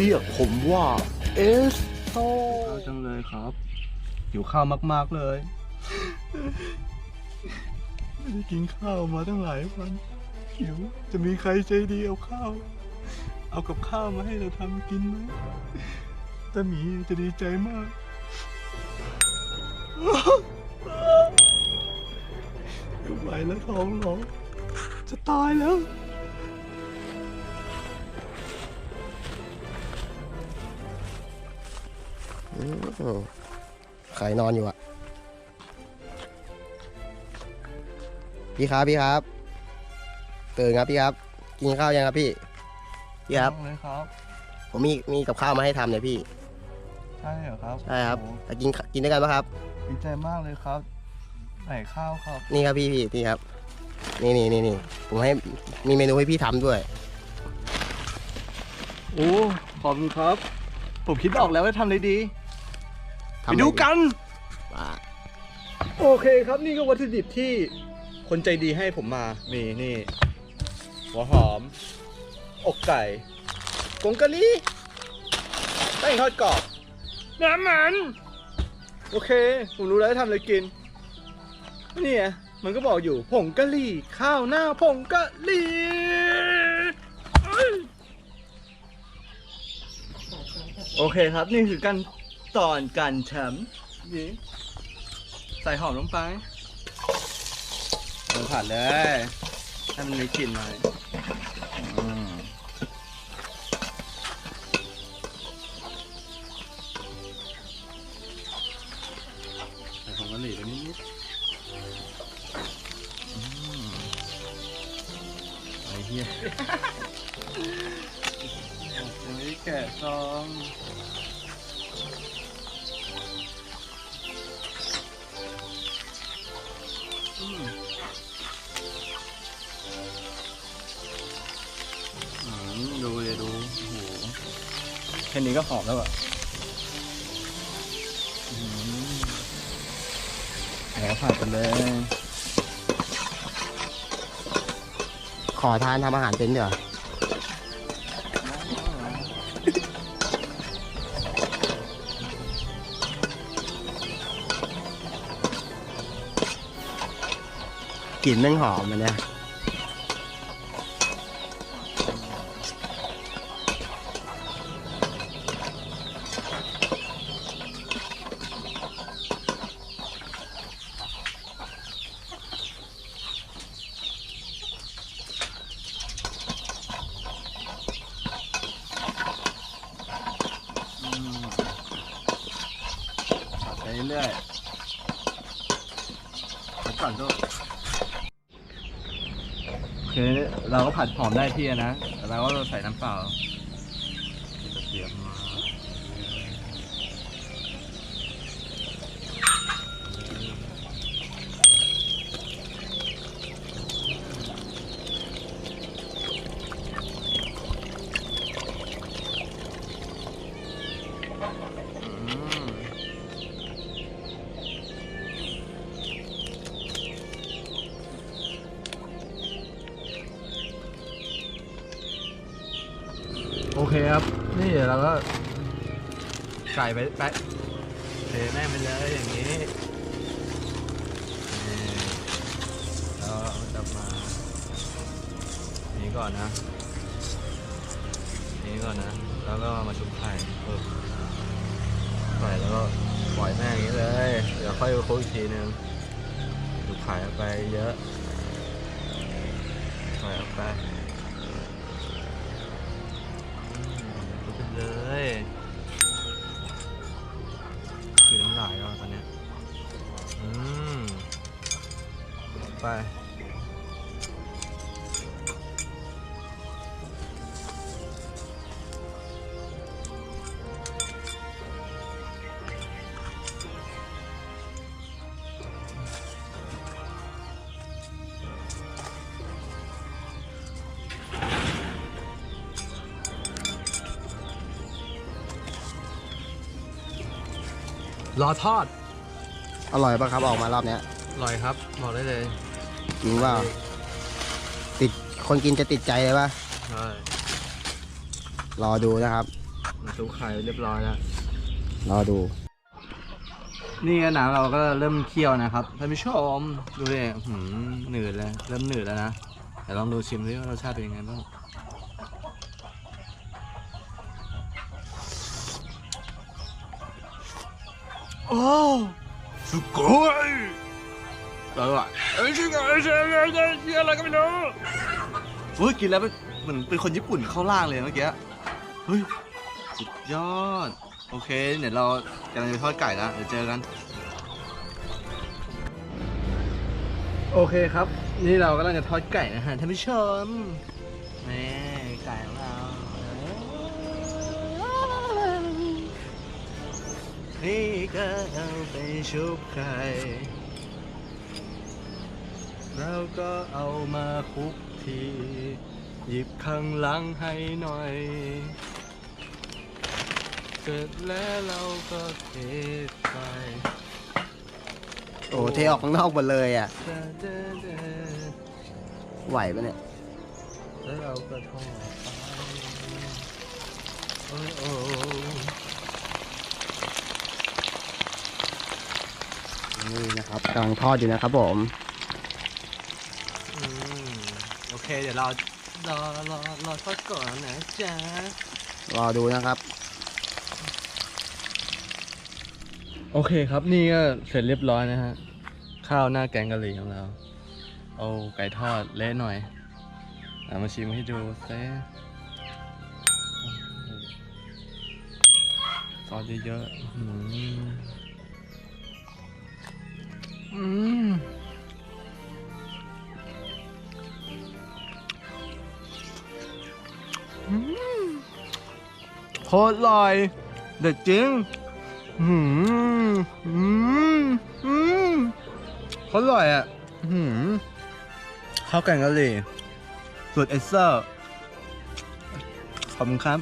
เรียกผมว่าเอสโซข้าวจังเลยครับหิวข้าวมากๆเลย ไม่ได้กินข้าวมาตั้งหลายวันหิวจะมีใครใจดีเอาข้าว เอากับข้าวมาให้เราทำกินไหมถ้ามีจะดีใจมาก ไม่ไหวแล้วท้องร้องจะตายแล้ว อืมใครนอนอยู่อะพี่ครับพี่ครับตื่นครับพี่ครับ กินข้าวยังครับพี่พี่ครับ เลยครับผมมีมีกับข้าวมาให้ทำเนี่ยพี่ใช่เหรอครับใช่ครับโอ้แต่กินกินด้วยกันปะครับ ดีใจมากเลยครับไหนข้าวครับนี่ครับพี่พี่นี่ครับ นี่นี่นี่นี่ผมให้มีเมนูให้พี่ทำด้วย โอ้ขอบคุณครับ ผมคิดออกแล้วว่าทำอะไรดีทำ ไปอะไรดูกันอ่าโอเคครับนี่ก็วัตถุดิบที่คนใจดีให้ผมมา มีนี่ หัวหอม อกไก่กงกะหรี่แป้งทอดกรอบ น้ำมัน โอเค ผมรู้แล้วจะทำอะไรกิน นี่ไงมันก็บอกอยู่ผงกะหรี่ ข้าวหน้าผงกะหรี่เอ้ยโอเคครับ นี่คือการ ตอนการทำนี่ใส่หอมลงไปลงผัดเลย ให้มันมีกลิ่นหน่อยอืมใส่ผงกะหรี่ไปนิดๆอืมไอ้เหี้ย แค่นี้ก็หอมแล้วอะอืมแล้วผัดกันเลย ขอทานทำอาหารเป็นเดี๋ยวกลิ่นแม่งหอมมันเนี่ย รื่อยผัดก่อนด้วยโอเคเราก็ผัดหอมได้ที่นะแต่เราก็ใส่น้ำเปล่าเตรียมมา เคครับ นี่เราก็ใส่ไปแปะเทแม่งไปเลยอย่างนี้นี่แล้วมันจะมาอันนี้ก่อนนะอันนี้ก่อนนะ แล้วก็มาชุบไข่ปึ๊บใส่แล้วก็ปล่อยแม่งอย่างนี้เลยเดี๋ยวค่อยไปคุกอีกทีนึงชุบไข่ไปเยอะใส่เข้าไปดูไป เลยคือน้ำลายแล้วตอนเนี้ยอืมไป รอทอดอร่อยปะครับออกมารอบเนี้ยอร่อยครับบอกได้เลยจริงว่าติดคนกินจะติดใจเลยปะใช่รอดูนะครับน้ำซุปไข่เรียบร้อยแล้ว รอดู นี่ก็น้ำเราก็เริ่มเคี่ยวนะครับท่านผู้ชมดูดิหืมหนืดแล้วเริ่มหนืดแล้วนะเดี๋ยวลองดูชิมดิว่ารสชาติเป็นยังไงบ้าง โอ้สุโกยอร่อยเอ้ยชิงอไรชิงอะไรชิงอะไรก็ไม่รู้เฮ้ยกินแล้วเป็นเหมือนเป็นคนญี่ปุ่นเข้าล่างเลยเมื่อกี้เฮ้ยสุดยอด โอเคเดี๋ยวเรากำลังจะทอดไก่แล้วเดี๋ยวเจอกัน โอเคครับ นี่เรากำลังจะทอดไก่นะฮะท่านผู้ชมนี่ไก่ของเรา นี่ก็เอาไปชุบไข่แล้วก็เอามาคลุกที หยิบข้างหลังให้หน่อย เสร็จแล้วเราก็เทไปโอ้เทออกข้างนอกหมดเลยอะเดอเดอเดอไหวปะเนี่ย แล้วเราก็ทอดไปโอ้ยโอ้ย นี่นะครับกำลังทอดอยู่นะครับผมอืมโอเค เดี๋ยวเรารอรอรอทอดก่อนนะจ๊ะรอดูนะครับ โอเคครับนี่ก็เสร็จเรียบร้อยนะฮะ ข้าวหน้าแกงกะหรี่ของเรา เอาไก่ทอดเละหน่อยเอามาชิมให้ดูเซ่ซอสเยอะๆ โคตรอร่อยเด็ดจริงอืมอืมอืมเขาอร่อยอะอืมข้าวแกงกะหรี่สูตรเอสเซอร์ขอบคุณครับ